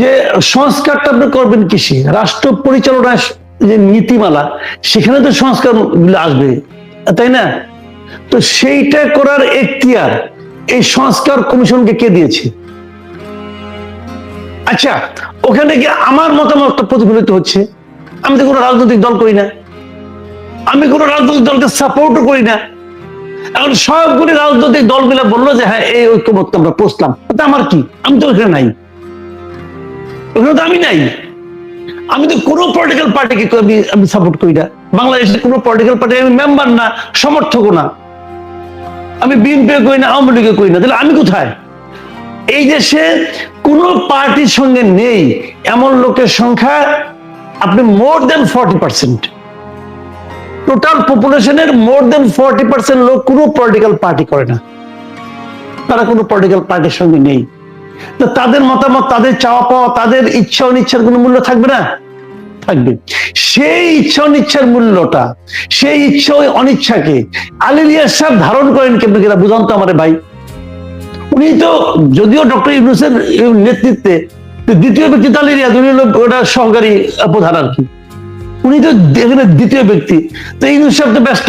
যে সংস্কারটা আপনি করবেন কিসে রাষ্ট্র পরিচালনা যে নীতিমালা, সেখানে তো সংস্কার আসবে, তাই না? তো সেইটা করার এখতিয়ার এই সংস্কার কমিশনকে কে দিয়েছে? আচ্ছা ওখানে কি আমার মতামত প্রতিফলিত হচ্ছে। আমি তো কোনো রাজনৈতিক দল করি না। আমি কোনো রাজনৈতিক দলকে সাপোর্টও করি না। এখন সবগুলি রাজনৈতিক দলগুলো বলল যে হ্যাঁ এই ঐক্যমত্য আমরা পোষলাম। তাতে আমার কি? আমি তো ওখানে নাই। তো আমি নাই। আমি তো কোনো পলিটিক্যাল পার্টিকে আমি আমি সাপোর্ট করি না। বাংলাদেশের কোনো পলিটিক্যাল পার্টি আমি মেম্বার না, সমর্থকও না। আমি বিএনপি করি না, আওয়ামী লীগে করি না। তাহলে আমি কোথায়? এই দেশে কোন পার্টির সঙ্গে নেই। এমন লোকের সংখ্যা আপনি more than forty percent total পপুলেশনের more than forty percent লোক কোনো পলিটিক্যাল পার্টি করে না। তারা কোনো পলিটিক্যাল পার্টির সঙ্গে নেই। তো তাদের মতামত, তাদের চাওয়া পাওয়া, তাদের ইচ্ছা অনিচ্ছার কোনো মূল্য থাকবে না? থাকবে। সেই ইচ্ছা অনিচ্ছার মূল্যটা, সেই ইচ্ছা ও অনিচ্ছাকে আলিলিয়া সাহেব ধারণ করেন কেমন কিনা বুঝান তো আমার ভাই। উনি তো যদিও ডক্টর ইউনুসের নেতৃত্বে, দ্বিতীয় ব্যক্তি তো আলিলিয়া উনি ওটা সহকারী প্রধান আর কি। উনি তো এখানে দ্বিতীয় ব্যক্তি। তো ইউনুস সাহেব তো ব্যস্ত।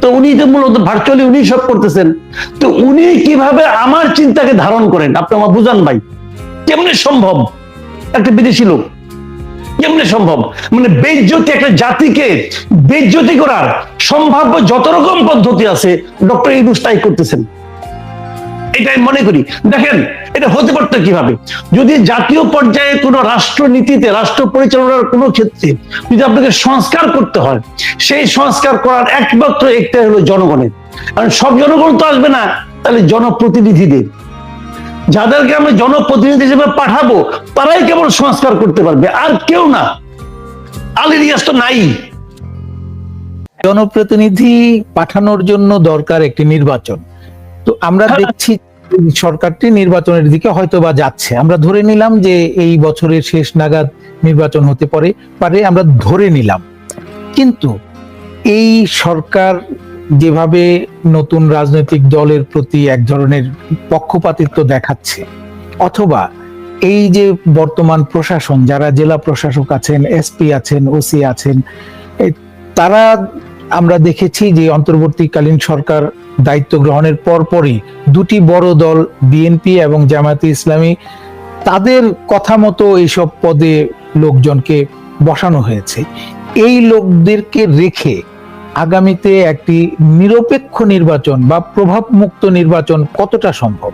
তো উনি তো মূলত ভার্চুয়ালি উনি সব করতেছেন। তো উনি কীভাবে আমার চিন্তাকে ধারণ করেন? আপনি আমার বুঝান ভাই। কেমনে সম্ভব? একটা বিদেশি লোক। কেমনে সম্ভব? মানে বেজ্জতি একটা জাতিকে বেজ্জতি করার সম্ভাব্য যত রকম পদ্ধতি আছে, ডক্টর ইউনুস তাই করতেছেন। এটা আমি মনে করি। দেখেন, এটা হতে পারতো কীভাবে? যদি জাতীয় পর্যায়ে কোনো রাষ্ট্রনীতিতে, রাষ্ট্র পরিচালনার কোনো ক্ষেত্রে যদি আপনাকে সংস্কার করতে হয়, সেই সংস্কার করার একমাত্র একটা হলো জনগণের। কারণ সব জনগণ তো আসবে না, তাহলে জনপ্রতিনিধিদের যাদেরকে আমরা জনপ্রতিনিধি হিসেবে পাঠাবো, তারাই কেবল সংস্কার করতে পারবে, আর কেউ না। আলী রিয়াজ তো নাই। জনপ্রতিনিধি পাঠানোর জন্য দরকার একটি নির্বাচন। তো আমরা। দেখছি সরকারটি নির্বাচনের দিকে হয়তো বা যাচ্ছে আমরা ধরে নিলাম যে এই বছরের শেষ নাগাদ নির্বাচন হতে পারে পারে আমরা ধরে নিলাম কিন্তু এই সরকার যেভাবে নতুন রাজনৈতিক দলের প্রতি এক ধরনের পক্ষপাতিত্ব দেখাচ্ছে অথবা এই যে বর্তমান প্রশাসন যারা জেলা প্রশাসক আছেন এসপি আছেন ওসি আছেন তারা আমরা দেখেছি যে অন্তর্বর্তীকালীন সরকার দায়িত্ব গ্রহণের পরপরই দুটি বড় দল, বিএনপি এবং জামায়াতে ইসলামী, তাদের কথা মতো এইসব পদে লোকজনকে বসানো হয়েছে। এই লোকদেরকে রেখে আগামীতে একটি নিরপেক্ষ নির্বাচন বা প্রভাব মুক্ত নির্বাচন কতটা সম্ভব?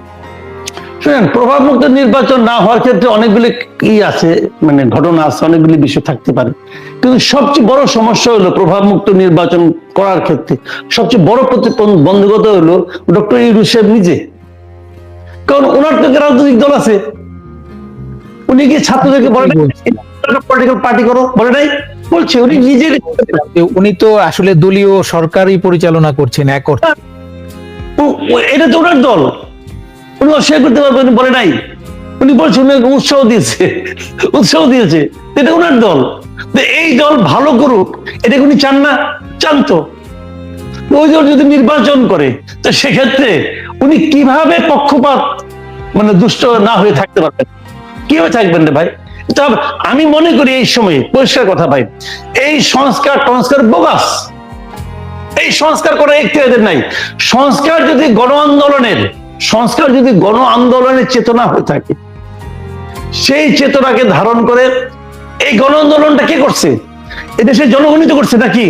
শুনেন প্রভাবমুক্ত নির্বাচন না হওয়ার ক্ষেত্রে অনেকগুলি কি আছে মানে ঘটনা আছে অনেকগুলি বিষয় থাকতে পারে। কিন্তু সবচেয়ে বড় সমস্যা হলো প্রভাবমুক্ত নির্বাচন করার ক্ষেত্রে। সবচেয়ে বড় প্রতিবন্ধকতা হলো ডক্টর ইউনুসেফ নিজে। কারণ ওনার তো রাজনৈতিক দল আছে। উনি কি ছাত্রদেরকে বলে পলিটিক্যাল পার্টি করো বলে নাই? বলছে উনি নিজের উনি তো আসলে দলীয় সরকারই পরিচালনা করছেন এক অর্থে। এটা তো ওনার দল। উনি অস্বীকার করতে পারবেন বলে নাই। উনি বলছে, উনি উৎসাহ দিয়েছে। উৎসাহ দিয়েছে। এটা ওনার দল। এই দল ভালো করুক, এটা উনি চান না? চান তো। ওই দল যদি নির্বাচন করে, তো সেক্ষেত্রে উনি কীভাবে পক্ষপাত মানে দুষ্ট না হয়ে থাকতে পারবেন? কীভাবে থাকবেন রে ভাই? তবে আমি মনে করি এই সময়ে, পরিষ্কার কথা ভাই, এই সংস্কার টংস্কার বোগাস। এই সংস্কার করা একটু এদের নাই। সংস্কার যদি গণ আন্দোলনের সংস্কার যদি গণ আন্দোলনের চেতনা হয়ে থাকে, সেই চেতনাকে ধারণ করে এই গণ আন্দোলনটা কে করছে? এদেশের জনগণই তো করছে নাকি?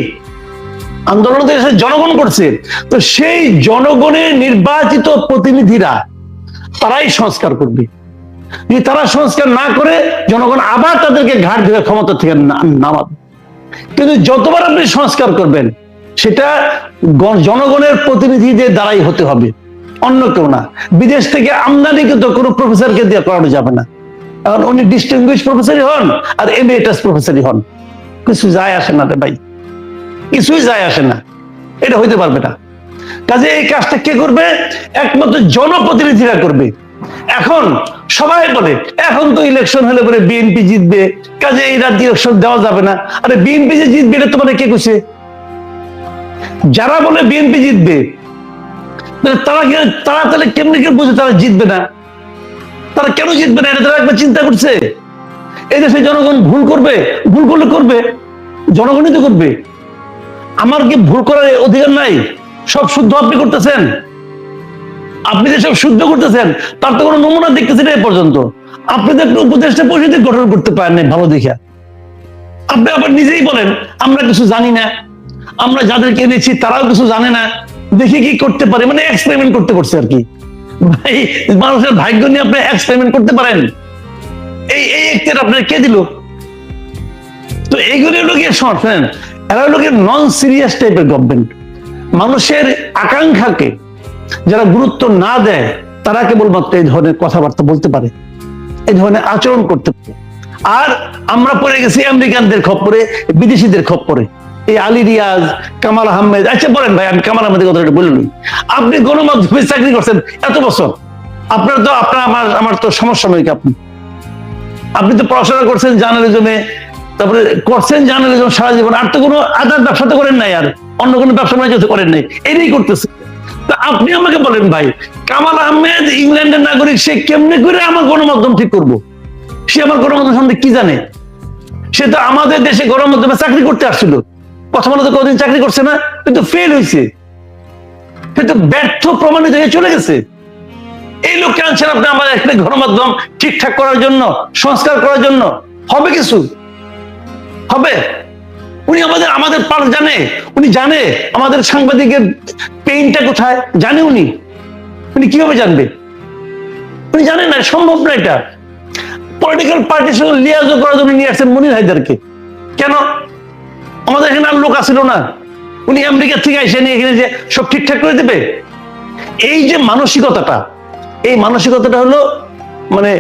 আন্দোলন তো দেশের জনগণ করছে। তো সেই জনগণের নির্বাচিত প্রতিনিধিরা তারাই সংস্কার করবে। যদি তারা সংস্কার না করে, জনগণ আবার তাদেরকে ঘাট ধরে ক্ষমতা থেকে নামাবে। কিন্তু যতবার আপনি সংস্কার করবেন, সেটা জনগণের প্রতিনিধিদের দ্বারাই হতে হবে। অন্য কেউ না। বিদেশ থেকে আমদানিকৃত কোনো প্রফেসরকে দিয়ে করানো যাবে না। কারণ উনি ডিস্টিংগুইশ প্রফেসরই হন আর এমএটাস প্রফেসরই হন। কিছু যায় আসে না রে ভাই। কিছুই যায় আসে না। এটা হইতে পারবে না। কাজে এই কাজটা কে করবে? একমাত্র জনপ্রতিনিধিরা করবে। এখন সবাই বলে, এখন তো ইলেকশন হলে পরে বিএনপি জিতবে। কাজে এই রাজ্যে ইলেকশন দেওয়া যাবে না। আরে বিএনপি যে জিতবে, এটা তোমাদের কে কইছে? যারা বলে বিএনপি জিতবে তারা তারা তাহলে কেমনি কে বুঝে তারা জিতবে না? তারা কেন জিতবে না? এটা তারা একবার চিন্তা করছে। এই দেশে জনগণ ভুল করবে, ভুল করলে করবে, জনগণই তো করবে। আমার কি ভুল করার অধিকার নাই? সব শুদ্ধ আপনি করতেছেন। আপনি যে সব শুদ্ধ করতেছেন, তার তো কোনো নমুনা দেখতেছেন এই পর্যন্ত। আপনি তো একটা উপদেষ্টা পরিষদে গঠন করতে পারেন নাই, ভালো দেখা। আপনি আবার নিজেই বলেন, আমরা কিছু জানি না। আমরা যাদেরকে এনেছি, তারাও কিছু জানে না। দেখি কি করতে পারে মানে এক্সপেরিমেন্ট করতে করছে আর কি। ভাই, মানুষের ভাগ্য নিয়ে আপনি এক্সপেরিমেন্ট করতে পারেন। এই এই একটের আপনার কে দিল? তো এইগুলি হলো গিয়ে শোনেন এরা হলো গিয়ে নন সিরিয়াস টাইপের গভর্নমেন্ট মানুষের আকাঙ্ক্ষাকে যারা গুরুত্ব না দেয়, তারা কেবলমাত্র এই ধরনের কথাবার্তা বলতে পারে, এই ধরনের আচরণ করতে পারে। আর আমরা পড়ে গেছি আমেরিকানদের খপ্পরে, বিদেশিদের খপ্পরে। এই আলী রিয়াজ, কামাল আহমেদ আচ্ছা বলেন ভাই, আমি কামাল আহমেদের কথাটা বলে নিই আপনি গণমাধ্যমে চাকরি করছেন এত বছর। আপনার তো, আপনার, আমার আমার তো সমসাময়িক আপনি? আপনি তো পড়াশোনা করছেন জার্নালিজমে, তারপরে করছেন জার্নালিজম সারা জীবন, আর তো কোনো আদার ব্যবসা তো করেন নাই আর, অন্য কোনো ব্যবসা বাণিজ্য করেন নাই, এটাই করতেছে। তা আপনি আমাকে বলেন ভাই, কামাল আহমেদ ইংল্যান্ডের নাগরিক, সে কেমনে করে আমার গণমাধ্যম ঠিক করব? সে আমার গণমাধ্যম সম্বন্ধে কি জানে? সে তো আমাদের দেশে গণমাধ্যমে চাকরি করতে আসছিল। প্রথম আলো তো কদিন চাকরি করছে না, কিন্তু ফেল হয়েছে সে তো ব্যর্থ প্রমাণিত হয়ে চলে গেছে। এই লোককে আনছেন আপনি আমাদের একটা গণমাধ্যম ঠিকঠাক করার জন্য, সংস্কার করার জন্য। হবে কিছু? হবে। উনি আমাদের আমাদের পার জানে। উনি জানে আমাদের সাংবাদিকের পেইনটা কোথায়, জানে উনি। উনি কীভাবে জানবে? উনি জানেন না, সম্ভব না এটা। পলিটিক্যাল পার্টির সঙ্গে লিয়াজও করার জন্য নিয়ে আসছেন মনির হায়দারকে। কেন? আমাদের এখানে আর লোক আসছিল না। উনি আমেরিকা থেকে এসে এখানে যে, সব ঠিকঠাক করে দেবে? এই যে মানসিকতাটা, এই মানসিকতাটা হলো মানে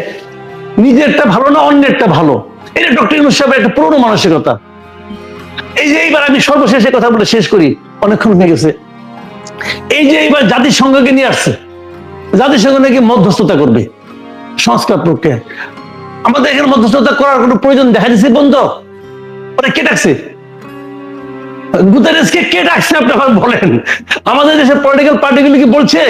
নিজেরটা ভালো না অন্যেরটা ভালো? এটা ডক্টর ইউনুস সাহেবের একটা পুরনো মানসিকতা। এই যে এইবার আমি সর্বশেষে কথা বলে শেষ করি, অনেকক্ষণ হয়ে গেছে। এই যে এইবার জাতিসংঘকে নিয়ে আসছে, জাতিসংঘ নাকি মধ্যস্থতা করবে? সংস্কার প্রক্রিয়া। আমাদের এখানে মধ্যস্থতা করার কোনো প্রয়োজন দেখা দিচ্ছে বন্ধ? ওরা কে ডাকছে? গুতারেসকে কে ডাকছে আপনি বলেন? আমাদের দেশের পলিটিক্যাল পার্টিগুলি কি বলছে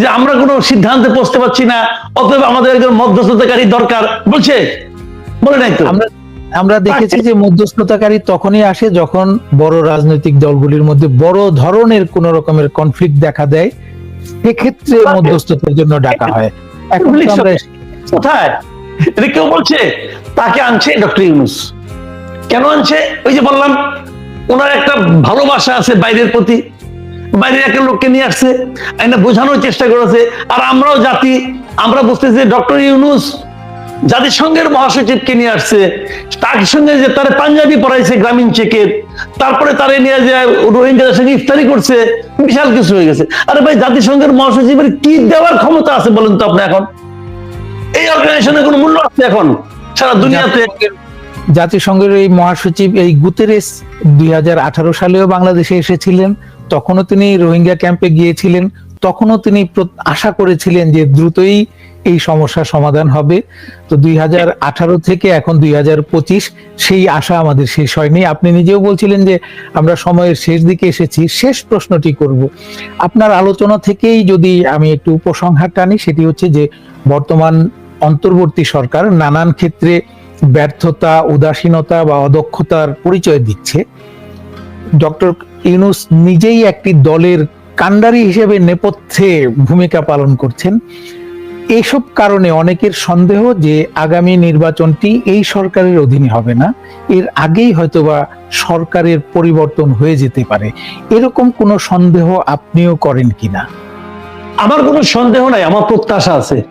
যে আমরা কোনো সিদ্ধান্তে পৌঁছতে পারছি না অতএব আমাদের একজন মধ্যস্থতাকারী দরকার বলছে? বলে নাই তো? আমরা আমরা দেখেছি যে মধ্যস্থতাকারী তখনই আসে যখন বড় রাজনৈতিক দলগুলির মধ্যে বড় ধরনের কোন রকমের কনফ্লিক্ট দেখা দেয়। সেক্ষেত্রে মধ্যস্থতার জন্য ডাকা হয়। এখন কোথায়? এটা কেউ বলছে? তাকে আনছে ডক্টর ইউনুস। কেন আনছে? ওই যে বললাম ওনার একটা ভালোবাসা আছে বাইরের প্রতি। বাইরের একটা লোককে নিয়ে আসছে এনে বোঝানোর চেষ্টা করেছে। আর আমরাও জাতি, আমরা বুঝতেছি ডক্টর ইউনুস জাতিসংঘের মহাসচিবকে নিয়ে আসছে। তার সঙ্গে যে তার পাঞ্জাবি পড়াইছে গ্রামীণ চেকের, তারপরে তারে নিয়ে যে রোহিঙ্গাদের সঙ্গে ইফতারি করছে, বিশাল কিছু হয়ে গেছে। আরে ভাই, জাতিসংঘের মহাসচিবের কি দেওয়ার ক্ষমতা আছে বলেন তো আপনি এখন? এই অর্গানাইজেশনের কোনো মূল্য আছে এখন? সারা দুনিয়াতে? জাতিসংঘের- এই মহাসচিব এই গুতেরেস দুই হাজার আঠারো সালেও বাংলাদেশে এসেছিলেন, তখনও তিনি রোহিঙ্গা ক্যাম্পে গিয়েছিলেন, তখনও তিনি আশা করেছিলেন যে দ্রুতই এই সমস্যার সমাধান হবে। তো দুই হাজার আঠারো থেকে এখন দুই হাজার পঁচিশ, সেই আশা আমাদের শেষ হয়নি। আপনি নিজেও বলছিলেন যে আমরা সময়ের শেষ দিকে এসেছি, শেষ প্রশ্নটি করব। আপনার আলোচনা থেকেই যদি আমি একটু উপসংহার টানি, সেটি হচ্ছে যে বর্তমান অন্তর্বর্তী সরকার নানান ক্ষেত্রে ব্যর্থতা, উদাসীনতা বা অদক্ষতার পরিচয় দিচ্ছে। ডক্টর ইউনুস নিজেই একটি দলের কাণ্ডারি হিসেবে নেপথ্যে ভূমিকা পালন করছেন। এইসব কারণে অনেকের সন্দেহ যে আগামী নির্বাচনটি এই সরকারের অধীনে হবে না। এর আগেই হয়তোবা সরকারের পরিবর্তন হয়ে যেতে পারে। এরকম কোনো সন্দেহ আপনিও করেন কিনা? আমার কোনো সন্দেহ নাই, আমার প্রত্যাশা আছে।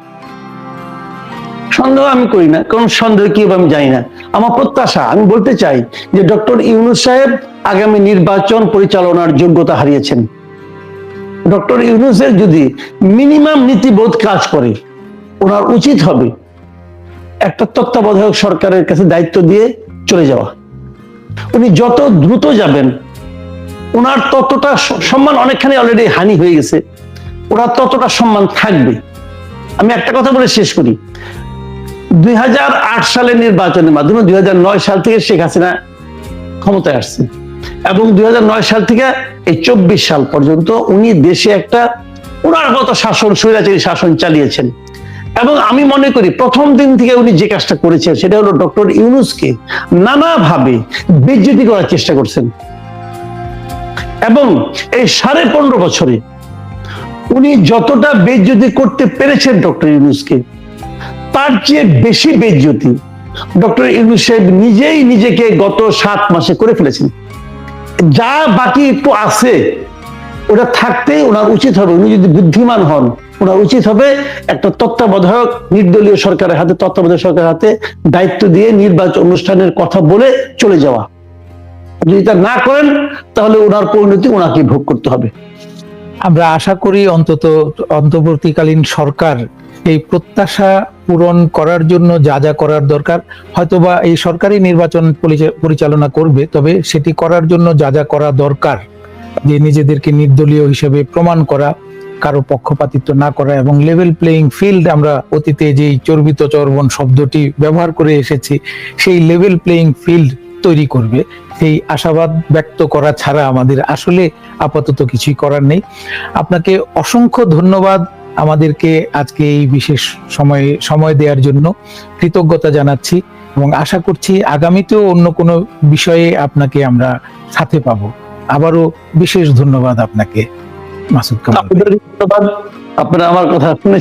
সন্দেহ আমি করি না, কারণ সন্দেহ কি আমি জানি না। আমার প্রত্যাশা, আমি বলতে চাই যে ডক্টর ইউনুস সাহেব আগামী নির্বাচন পরিচালনার যোগ্যতা হারিয়েছেন। ডক্টর ইউনুসের যদি মিনিমাম নীতিবোধ কাজ করে, ওনার উচিত হবে একটা তত্ত্বাবধায়ক সরকারের কাছে দায়িত্ব দিয়ে চলে যাওয়া। উনি যত দ্রুত যাবেন, ওনার ততটা সম্মান অনেকখানি অলরেডি হানি হয়ে গেছে। ওনার ততটা সম্মান থাকবে। আমি একটা কথা বলে শেষ করি। দুই হাজার আট সালের নির্বাচনের মাধ্যমে দুই হাজার নয় সাল থেকে শেখ হাসিনা ক্ষমতায় আসছে এবং দুই হাজার নয় সাল থেকে এই চব্বিশ সাল পর্যন্ত উনি দেশে একটা ওনার মতো শাসন, স্বৈরাচারী শাসন চালিয়েছেন। এবং আমি মনে করি প্রথম দিন থেকে উনি যে কাজটা করেছেন সেটা হলো ডক্টর ইউনুসকে নানাভাবে বেজ্জতি করার চেষ্টা করছেন। এবং এই সাড়ে পনেরো বছরে উনি যতটা বেজ্জতি করতে পেরেছেন ডক্টর ইউনুসকে তার চেয়ে বেশি বেজ্জতি। ডক্টর ইউনুস সাহেব নিজেই নিজেকে গত সাত মাসে করে ফেলেছেন। যা বাকি একটু আছে, ওটা থাকতে ওনার উচিত হবে। উনি যদি বুদ্ধিমান হন, ওনার উচিত হবে একটা তত্ত্বাবধায়ক, নির্দলীয় সরকারের হাতে, তত্ত্বাবধায়ক সরকারের হাতে দায়িত্ব দিয়ে নির্বাচন অনুষ্ঠানের কথা বলে চলে যাওয়া। যদি তা না করেন, তাহলে ওনার পরিণতি ওনাকে ভোগ করতে হবে। আমরা আশা করি অন্তত অন্তর্বর্তীকালীন সরকার এই প্রত্যাশা পূরণ করার জন্য যা যা করার দরকার, হয়তোবা এই সরকারি নির্বাচন পরিচা- পরিচালনা করবে, তবে সেটি করার জন্য যা যা করা দরকার, যে নিজেদেরকে নির্দলীয় হিসেবে প্রমাণ করা, কারও পক্ষপাতিত্ব না করা এবং লেভেল প্লেইং ফিল্ড আমরা অতীতে যেই চর্বিত চর্বণ শব্দটি ব্যবহার করে এসেছি, সেই লেভেল প্লেইং ফিল্ড তৈরি করবে। সেই আশাবাদ ব্যক্ত করা ছাড়া আমাদের আসলে আপাতত কিছুই করার নেই। আপনাকে অসংখ্য ধন্যবাদ আমাদেরকে আজকে এই বিশেষ সময়ে, সময় দেওয়ার জন্য। কৃতজ্ঞতা জানাচ্ছি এবং আশা করছি আগামীতেও অন্য কোনো বিষয়ে আপনাকে আমরা সাথে পাবো। আবারও বিশেষ ধন্যবাদ আপনাকে। মাসুদ আপনারা আমার কথা শুনে